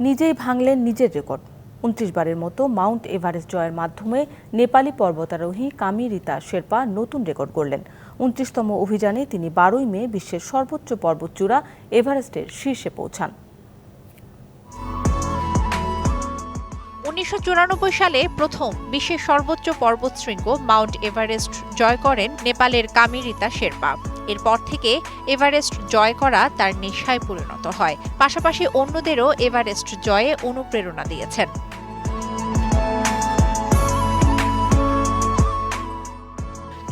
নিজেই ভাঙলেন নিজের রেকর্ড। উনত্রিশ বারের মতো মাউন্ট এভারেস্ট জয়ের মাধ্যমে নেপালি পর্বতারোহী কামি রীতা শেরপা নতুন রেকর্ড গড়লেন। উনত্রিশতম অভিযানে তিনি বারোই মে বিশ্বের সর্বোচ্চ পর্বতচূড়া এভারেস্টের শীর্ষে পৌঁছান। উনিশশো চুরানব্বই সালে প্রথম বিশ্বের সর্বোচ্চ পর্বত পর্বতশৃঙ্গ মাউন্ট এভারেস্ট জয় করেন নেপালের কামিরিতা শেরপা। এরপর থেকে এভারেস্ট জয় করা তার নেশায় পরিণত হয়। পাশাপাশি অন্যদেরও এভারেস্ট জয়ে অনুপ্রেরণা দিয়েছেন।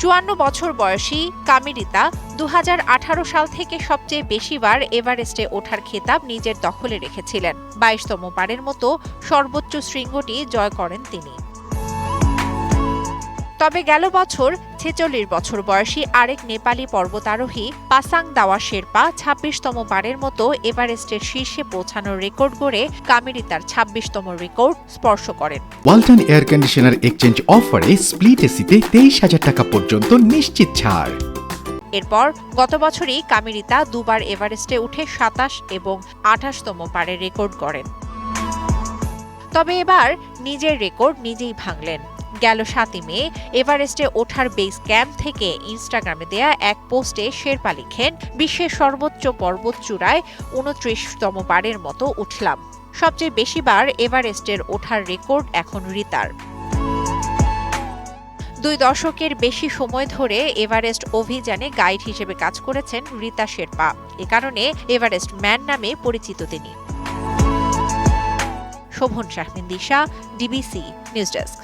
চুয়ান্ন বছর বয়সী কামিরিতা দু হাজার আঠারো সাল থেকে সবচেয়ে বেশিবার এভারেস্টে ওঠার খেতাব নিজের দখলে রেখেছিলেন। বাইশতম বারের মতো সর্বোচ্চ শৃঙ্গটি জয় করেন তিনি। তবে গেল বছর ছেচল্লিশ বছর বয়সী আরেক নেপালি পর্বতারোহী পাসাং দাওয়া শেরপা ছাব্বিশতম বারের মতো এভারেস্টের শীর্ষে পৌঁছানোর রেকর্ড গড়ে কামিরিতার ছাব্বিশতম রেকর্ড স্পর্শ করেন। ওয়ালটন এয়ার কন্ডিশনার এক্সচেঞ্জ অফারে স্প্লিট এসিতে তেইশ হাজার টাকা পর্যন্ত নিশ্চিত ছাড়। এরপর গত বছরই কামিরিতা দুবার এভারেস্টে উঠে সাতাশ এবং আঠাশতম পারে রেকর্ড করেন তবে এবার নিজের রেকর্ড নিজেই ভাঙলেন। গেল সাতই মে, এভারেস্টে ওঠার বেস ক্যাম্প থেকে ইনস্টাগ্রামে দেয়া এক পোস্টে শেরপা লিখেন, বিশ্বের সর্বোচ্চ পর্বত চূড়ায় উনত্রিশতম বারের মতো উঠলাম। সবচেয়ে বেশিবার এভারেস্টের ওঠার রেকর্ড এখন রিতার। দুই দশকের বেশি সময় ধরে এভারেস্ট অভিযানে গাইড হিসেবে কাজ করেছেন রীতা শেরপা। এ কারণে এভারেস্ট ম্যান নামে পরিচিত তিনি। Shovon Shahmin Disha DBC news desk